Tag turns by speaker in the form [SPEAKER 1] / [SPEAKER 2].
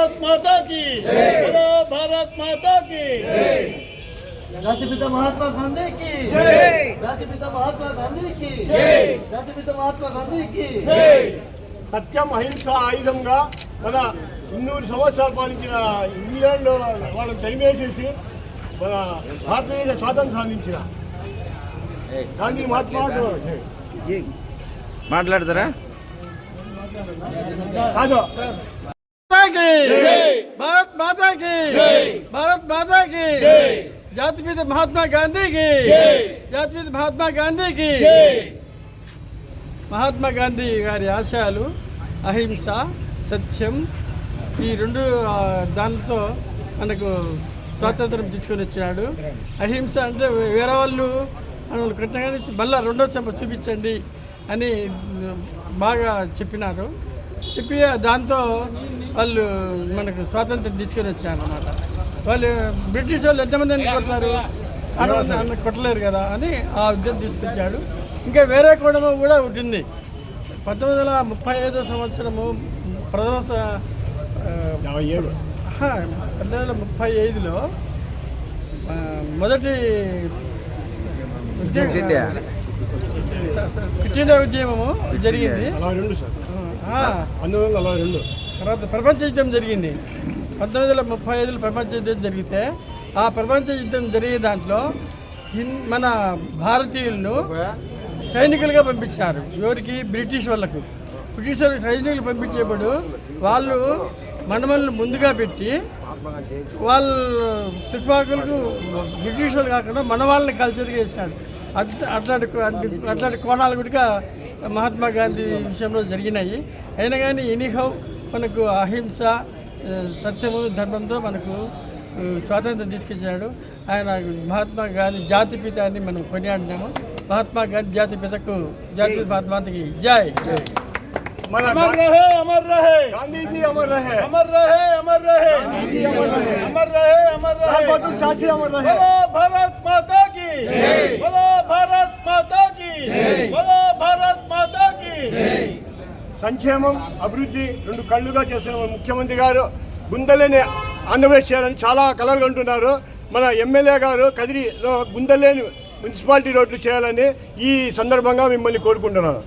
[SPEAKER 1] భారత్ మాతా కి బలో భారత్ మాతా కి
[SPEAKER 2] జాతిపిత మహాత్మా గాంధీ కి జాతిపిత మహాత్మా గాంధీ కి జాతిపిత మహాత్మా గాంధీ కి
[SPEAKER 1] సత్యం అహింస ఆయుధంగా మన ఇన్నూరు సంవత్సరాలు పాలించిన ఇంగ్లాండ్ వాళ్ళని తరిమేసేసి మన భారతదేశ స్వాతంత్రం సాధించిన గాంధీ మహాత్మా
[SPEAKER 3] మాట్లాడతారా?
[SPEAKER 1] కాదు.
[SPEAKER 4] భారత్ మాతా కి భారత్ మాతా కి జాతిపిత మహాత్మా గాంధీకి. జాతిపిత మహాత్మా గాంధీకి. మహాత్మా గాంధీ గారి ఆశయాలు అహింస సత్యం ఈ రెండు దానితో మనకు స్వాతంత్రం తీసుకొని వచ్చాడు అహింస అంటే వేరే వాళ్ళు మనల్ని కట్టగానే మళ్ళీ రెండో చెంప చూపించండి అని బాగా చెప్పినారు. చెప్పి దాంతో వాళ్ళు మనకు స్వాతంత్రం తీసుకొని వచ్చారు అనమాట వాళ్ళు బ్రిటిష్ వాళ్ళు ఎంతమంది అని కొట్టారు అనవసరం అన్న కొట్టలేరు కదా అని ఆ ఉద్యమం తీసుకొచ్చాడు. ఇంకా వేరే కుటుంబం కూడా ఉంటుంది పంతొమ్మిది వందల ముప్పై ఐదో సంవత్సరము ప్రథమ పంతొమ్మిది వందల ముప్పై ఐదులో మొదటి ఉద్యమము జరిగింది.
[SPEAKER 1] పంతొమ్మిది వందల రెండు.
[SPEAKER 4] తర్వాత ప్రపంచ యుద్ధం జరిగింది. పంతొమ్మిది వందల ముప్పై ఐదులో ప్రపంచ యుద్ధం జరిగితే ఆ ప్రపంచ యుద్ధం జరిగే దాంట్లో మన భారతీయులను సైనికులుగా పంపించారు. ఎవరికి? బ్రిటిష్ వాళ్ళకు. బ్రిటిష్ వాళ్ళకి సైనికులు పంపించేప్పుడు వాళ్ళు మనమల్ని ముందుగా పెట్టి వాళ్ళు తుపాకులకు బ్రిటిష్ వాళ్ళు కాకుండా మన వాళ్ళని కల్చర్గా చేసినాడు అట్లా అట్లాంటి అట్లాంటి కోణాలు కూడా మహాత్మా గాంధీ విషయంలో జరిగినాయి. అయినా కానీ ఎనీహౌ మనకు అహింస ఆ, సత్యము ధర్మంతో మనకు ఆ, స్వాతంత్రం తీసుకొచ్చాడు ఆయన మహాత్మా గాంధీ జాతిపిత అని మనం కొనియాడినాము మహాత్మా గాంధీ జాతిపితకు జాతి మహాత్మాకి జై
[SPEAKER 1] మన
[SPEAKER 4] అమర్ రహే అమర్ రహే
[SPEAKER 1] గాంధీజీ అమర్ రహే
[SPEAKER 4] అమర్ రహే అమర్ రహే అమర్ రహే అమర్
[SPEAKER 1] లాల్
[SPEAKER 4] రహే
[SPEAKER 1] బహదూర్ శాస్త్రి అమర్ రహే
[SPEAKER 4] बोलो भारत माता की बोलो भारत माता की बोलो भारत माता की
[SPEAKER 1] సంక్షేమం అభివృద్ధి రెండు కళ్ళుగా చేసిన ముఖ్యమంత్రి గారు గుందలేని ఆంధ్రప్రదేశ్ చేయాలని చాలా కలలు కంటున్నారు మన ఎమ్మెల్యే గారు కదిరిలో గుందలేని మున్సిపాలిటీ రోడ్లు చేయాలని ఈ సందర్భంగా మిమ్మల్ని కోరుకుంటున్నాను.